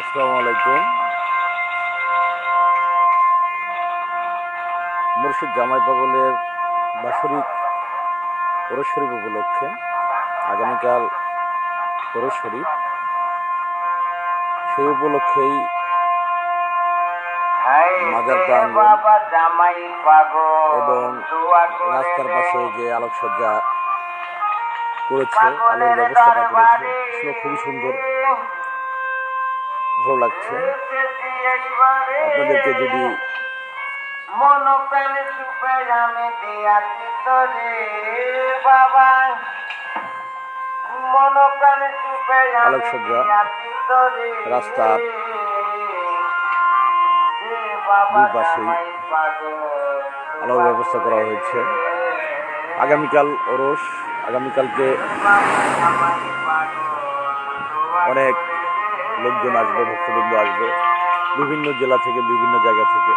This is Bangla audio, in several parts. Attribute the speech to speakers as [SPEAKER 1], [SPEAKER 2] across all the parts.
[SPEAKER 1] আসসালামু আলাইকুম। মুর্শিদ জামাই পাগলের বাসরিক পরশ শরীফ উপলক্ষে আগামীকাল পরশ সেই উপলক্ষেই মাজার প্রাঙ্গণ এবং রাস্তার পাশে যে আলোকসজ্জা করেছে, আলোর ব্যবস্থাটা করেছে, সেগুলো খুবই সুন্দর। ভালো লাগছে। আপনাদেরকে যদি
[SPEAKER 2] মন প্রাণ সুপে আমি দিয়াছি তোরে বাবা। মন প্রাণ সুপে আমি তোরে।
[SPEAKER 1] রাস্তার
[SPEAKER 2] এ
[SPEAKER 1] দুই পাশেই আলোর ব্যবস্থা করা হয়েছে। আগামীকাল ওরস আগামীকালকে অনেক লোকজন আসবে ভক্তবৃন্দ আসবে বিভিন্ন জেলা থেকে বিভিন্ন জায়গা থেকে।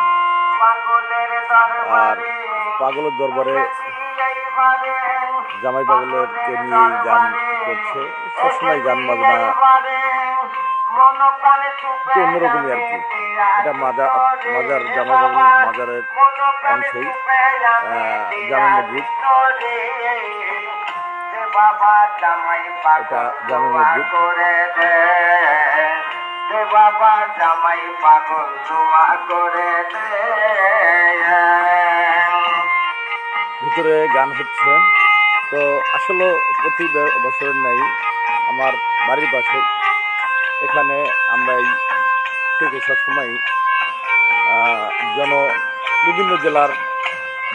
[SPEAKER 1] আর পাগলের দরবারে জামাই পাগলেরকে নিয়েই গান করছে সবসময় গান বাজনা একটু অন্যরকমই আর কি। এটা মাজার মাজার জামাই পাগল মাজারের অংশই জামা মসজিদ।
[SPEAKER 2] বাবা জামাই পাগল
[SPEAKER 1] জামা
[SPEAKER 2] দোয়া
[SPEAKER 1] মসজিদ।
[SPEAKER 2] করে দে দে বাবা জামাই পাগল দোয়া করে দে
[SPEAKER 1] ভিতরে গান হচ্ছে। তো আসলে প্রতি ব- বছরের নাই আমার বাড়ির পাশে। এখানে আমরা এই থেকে সবসময় যেন বিভিন্ন জেলার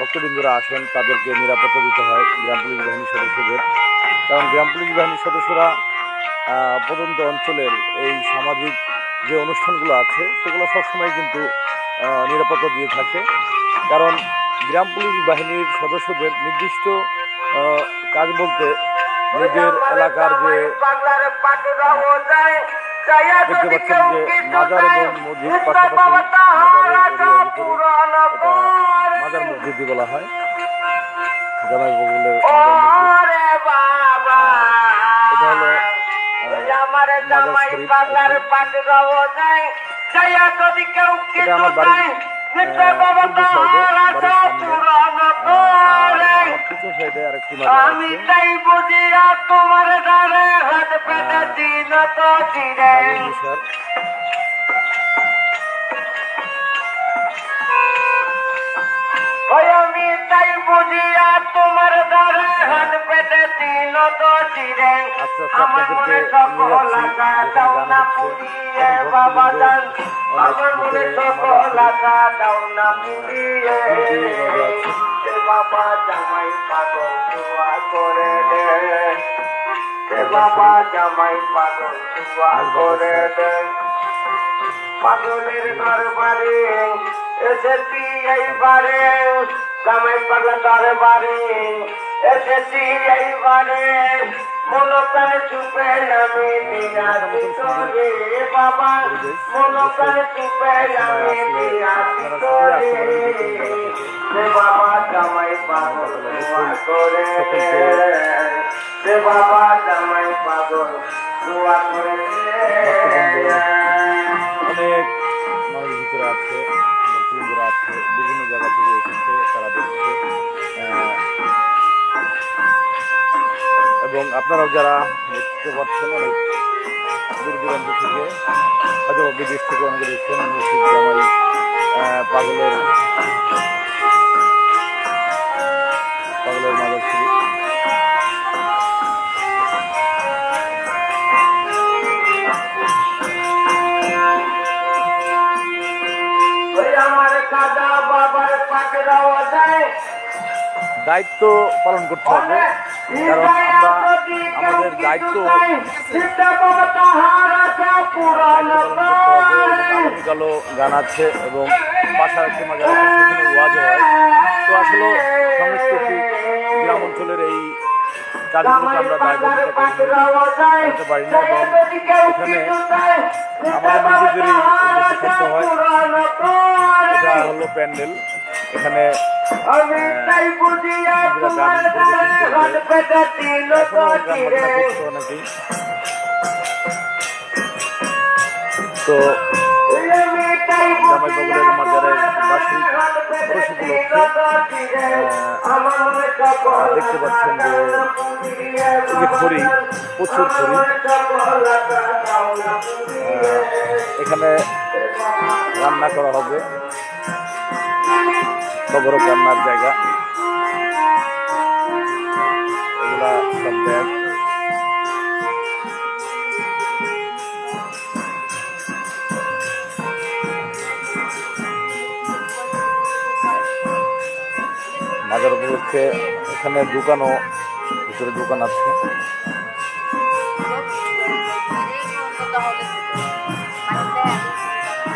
[SPEAKER 1] ভক্তবৃন্দরা আসেন তাদেরকে নিরাপত্তা দিতে হয় গ্রাম পুলিশ বাহিনীর সদস্যদের। কারণ গ্রাম পুলিশ বাহিনীর সদস্যরা আহ, প্রত্যন্ত অঞ্চলের এই সামাজিক যে অনুষ্ঠানগুলো আছে সেগুলো সবসময় কিন্তু নিরাপত্তা দিয়ে থাকে কারণ গ্রাম পুলিশ বাহিনীর সদস্যদের নির্দিষ্ট কাজ বলতে নিজের এলাকার যে দেখতে পাচ্ছেন যে মাজার এবং মসজিদ পাশাপাশি। মাজার মসজিদই বলা হয় জামাই এটা হলো,
[SPEAKER 2] আমার
[SPEAKER 1] বাড়ির,
[SPEAKER 2] আমি তাই বুঝিয়া তোমার দ্বারে হাত পেতে দিন তো চিরে
[SPEAKER 1] আস্তে
[SPEAKER 2] বাবা জামাই পাগল করে দে বাবা জামাই পাগল করে দে পাগলের দরবারে এসেছি এইবারে জামাই পাগলা দরবারে এসেছি এইবারে। মন প্রাণ চুপে চুপে জামাই পাগল করে। বাবা, জামাই পাগল দোয়া করে।
[SPEAKER 1] অনেক মানুষ ভিতরে আছে, বিভিন্ন জায়গা থেকে এসেছে, তারা দেখছে। এবং আপনারাও যারা দেখতে পাচ্ছেন অনেক দূর দূরান্ত থেকে হয়তো বিদেশ থেকে অনেকে দেখছেন মুর্শিদ জামাই পাগলের মাদার দায়িত্ব পালন করতে হবে। কারণ আমরা আমাদের দায়িত্ব আগামীকালও গান আছে এবং একটি মাঝে সেখানে ওয়াজ হয়। তো আসলে সাংস্কৃতিক গ্রাম অঞ্চলের এই কাজগুলোকে আমরা দায়বদ্ধতা করতে পারি না এবং এখানে আমাদের নিজেদেরই করতে হয়। এটা হলো প্যান্ডেল। এখানে
[SPEAKER 2] আমি তাই বুঝিয়া তোমার দ্বারে হাত পেতে দিল তো
[SPEAKER 1] দেখতে পাচ্ছেন যে প্রচুর এখানে রান্না করা হবে খবর রান্নার জায়গা। এগুলা সব ব্যাগ মাজার উপলক্ষে এখানে দোকানও ভিতরে দোকান আছে।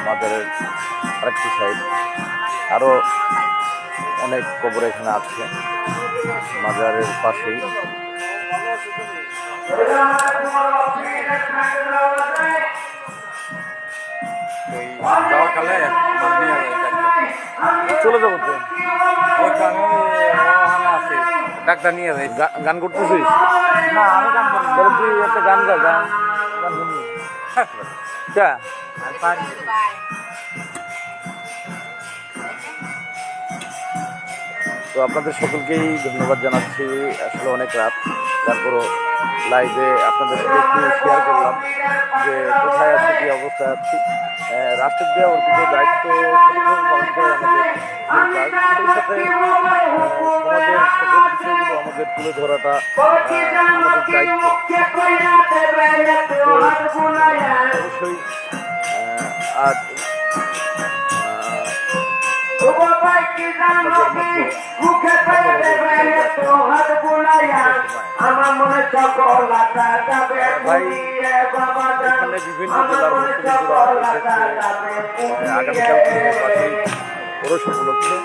[SPEAKER 1] মাজারের আরেকটি সাইড আরও অনেক কবর এখানে আছে মাজারের পাশেই। চলে যাব তো।
[SPEAKER 3] আছে ডাক্তার নিয়ে যাই
[SPEAKER 1] গান করতেছিস?
[SPEAKER 3] না আমি কাম করি
[SPEAKER 1] তুই একটা গান গা গান। গান শুনি চা তো আপনাদের সকলকেই ধন্যবাদ জানাচ্ছি। আসলে অনেক রাত। তারপরও লাইভে আপনাদের সাথে একটু শেয়ার করলাম যে কোথায় আছি, কী অবস্থায় আছি। রাষ্ট্রের দেওয়া অর্পিত দায়িত্ব পালন করে আমাদের আমাদের তুলে ধরাটা আমাদের দায়িত্ব। অবশ্যই আহ, আজ আহ,
[SPEAKER 2] আমার মনে সকল আশা যাবে
[SPEAKER 1] ভাই,
[SPEAKER 2] ফুরিয়ে বাবা
[SPEAKER 1] এখানে বিভিন্ন জেলার মুখ্যমন্ত্রীরা এসেছে আহ, আগামীকালকে বার্ষিক পৌরস উপলক্ষে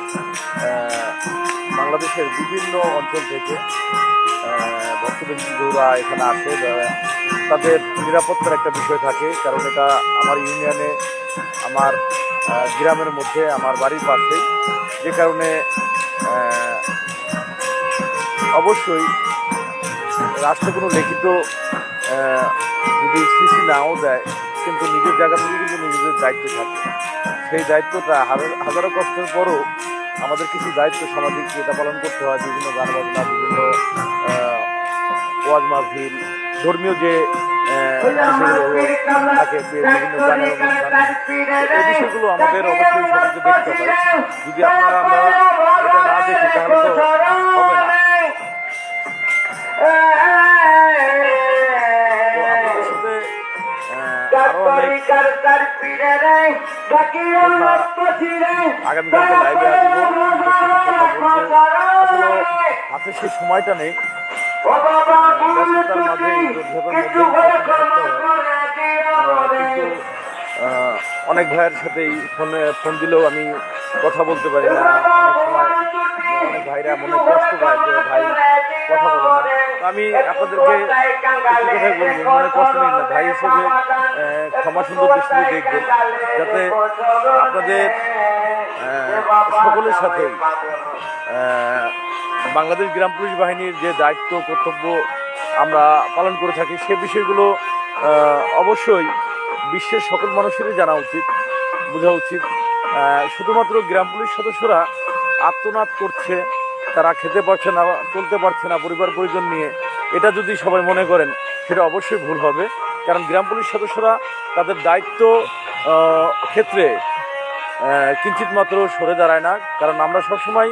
[SPEAKER 1] আহ, বাংলাদেশের বিভিন্ন অঞ্চল থেকে ভক্তবৃন্দরা এখানে আসে। তাদের নিরাপত্তার একটা বিষয় থাকে, কারণ এটা আমার ইউনিয়নে, আমার গ্রামের মধ্যে, আমার বাড়ির পাশে। যে কারণে অবশ্যই রাষ্ট্র কোনো লিখিত যদি সিসি নাও দেয়, কিন্তু নিজের জায়গা থেকে কিন্তু নিজেদের দায়িত্ব থাকে। সেই দায়িত্বটা হাজারো কষ্টের পরও আমাদের কিছু দায়িত্ব সামাজিক যেটা পালন করতে হয়, বিভিন্ন গান বাজনা বিভিন্ন ওয়াজ মাহফিল, ধর্মীয় যে বিভিন্ন অনুষ্ঠান বিষয়গুলো আমাদের অবশ্যই হয়। যদি আপনারা আমরা না দেখি, তাহলে হবে না। আগামীকালকে লাইভে আসব। হাতে সেই সময়টা নেই। অনেক ভাইয়ের সাথেই ফোনে ফোন দিলেও আমি কথা বলতে পারি না। অনেক সময় অনেক ভাইরা মনে কষ্ট পায় যে ভাই কথা বলে না। আমি আপনাদেরকে একটি কথাই বলব। মনে কষ্ট নেই না ভাই হিসেবে ক্ষমা সুন্দর দৃষ্টিতে দেখবেন। যাতে আপনাদের সকলের আহ, বাংলাদেশ গ্রাম পুলিশ বাহিনীর যে দায়িত্ব কর্তব্য আমরা পালন করে থাকি সে বিষয়গুলো অবশ্যই বিশ্বের সকল মানুষেরই জানা উচিত বোঝা উচিত। শুধুমাত্র গ্রাম পুলিশ সদস্যরা আত্মনাদ করছে তারা খেতে পারছে না চলতে পারছে না পরিবার পরিজন নিয়ে। এটা যদি সবাই মনে করেন, সেটা অবশ্যই ভুল হবে। কারণ গ্রাম পুলিশ সদস্যরা তাদের দায়িত্ব ক্ষেত্রে কিঞ্চিত মাত্র সরে দাঁড়ায় না। কারণ আমরা সবসময়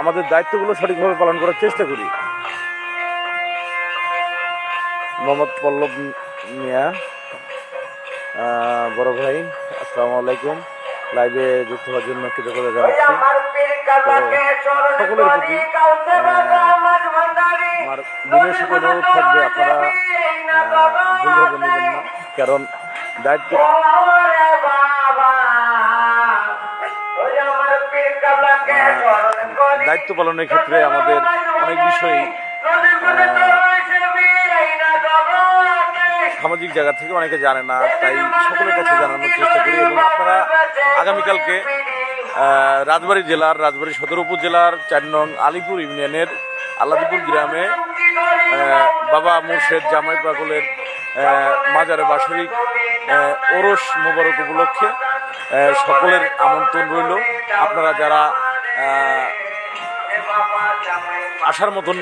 [SPEAKER 1] আমাদের দায়িত্বগুলো সঠিকভাবে পালন করার চেষ্টা করি। মোহাম্মদ পল্লব মিয়া বড় ভাই, আসসালামু আলাইকুম। লাইভে যুক্ত হওয়ার জন্য কৃতজ্ঞতা জানাচ্ছি। সকলের প্রতি আমার বিনয় সাথে অনুরোধ থাকবে আপনারা আহ, ভুলভাবে নেবেন না কারণ দায়িত্ব দায়িত্ব পালনের ক্ষেত্রে আমাদের অনেক বিষয়ই সামাজিক জায়গা থেকে অনেকে জানে না, তাই সকলের কাছে জানানোর চেষ্টা করি এবং আপনারা আগামীকালকে রাজবাড়ী জেলার, রাজবাড়ী সদর উপজেলার চার নং আলিপুর ইউনিয়নের আল্লাদিপুর গ্রামে বাবা মুর্শেদ জামাই পাগলের মাজারে বাসরিক ওরস মোবারক উপলক্ষে সকলের আমন্ত্রণ রইল। আপনারা যারা আসার মতন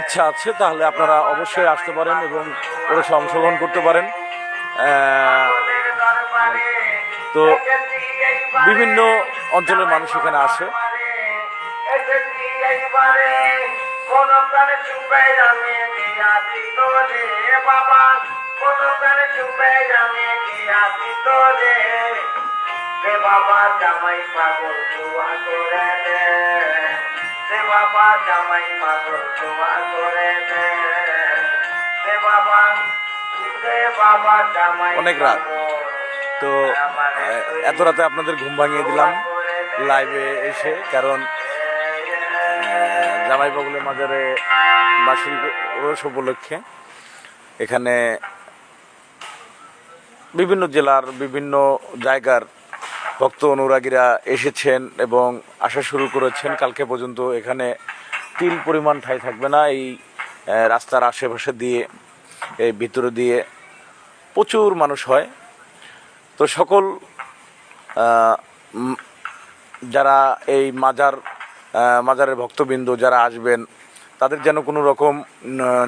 [SPEAKER 1] ইচ্ছা আছে, তাহলে আপনারা অবশ্যই আসতে পারেন এবং ওরসে অংশগ্রহণ করতে পারেন। তো বিভিন্ন অঞ্চলের মানুষ এখানে আসে।
[SPEAKER 2] বাবা জামাই পাগল বাবা জামাই পাগল করে বাবা বাবা জামাই
[SPEAKER 1] অনেক রাত। তো এত রাতে আপনাদের ঘুম ভাঙিয়ে দিলাম লাইভে এসে কারণ জামাই বাবুলের মাজারে বাসুল রোস উপলক্ষে এখানে বিভিন্ন জেলার বিভিন্ন জায়গার ভক্ত অনুরাগীরা এসেছেন এবং আসা শুরু করেছেন কালকে পর্যন্ত এখানে তিল পরিমাণ ঠাই থাকবে না। এই রাস্তার আশেপাশে দিয়ে এই ভিতরে দিয়ে প্রচুর মানুষ হয়। তো সকল যারা এই মাজার মাজারের ভক্তবৃন্দ যারা আসবেন, তাদের যেন কোনো রকম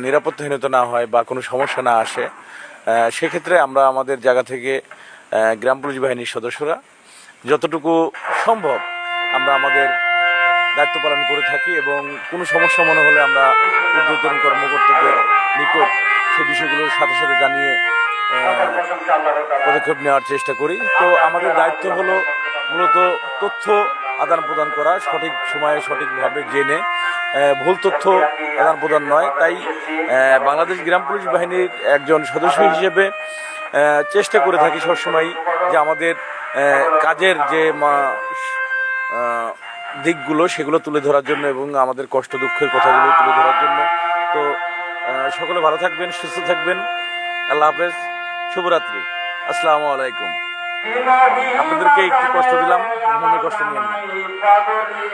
[SPEAKER 1] নিরাপত্তাহীনতা না হয় বা কোনো সমস্যা না আসে। সেক্ষেত্রে আমরা আমাদের জায়গা থেকে গ্রাম পুলিশ বাহিনীর সদস্যরা যতটুকু সম্ভব আমরা আমাদের দায়িত্ব পালন করে থাকি এবং কোনো সমস্যা মনে হলে আমরা ঊর্ধ্বতন কর্মকর্তাদের নিকট সে বিষয়গুলোর সাথে সাথে জানিয়ে পদক্ষেপ নেওয়ার চেষ্টা করি। তো আমাদের দায়িত্ব হলো মূলত তথ্য আদান প্রদান করা, সঠিক সময়ে সঠিকভাবে জেনে ভুল তথ্য আদান প্রদান নয়। তাই বাংলাদেশ গ্রাম পুলিশ বাহিনীর একজন সদস্য হিসেবে চেষ্টা করে থাকি সবসময় যে আমাদের কাজের যে দিকগুলো সেগুলো তুলে ধরার জন্য এবং আমাদের কষ্ট দুঃখের কথাগুলো তুলে ধরার জন্য। তো সকলে ভালো থাকবেন, সুস্থ থাকবেন। আল্লাহ হাফেজ। শুভরাত্রি। আসসালামু আলাইকুম। আপনাদেরকে একটু কষ্ট দিলাম, মনে কষ্ট নিয়েন না।
[SPEAKER 2] পাগলি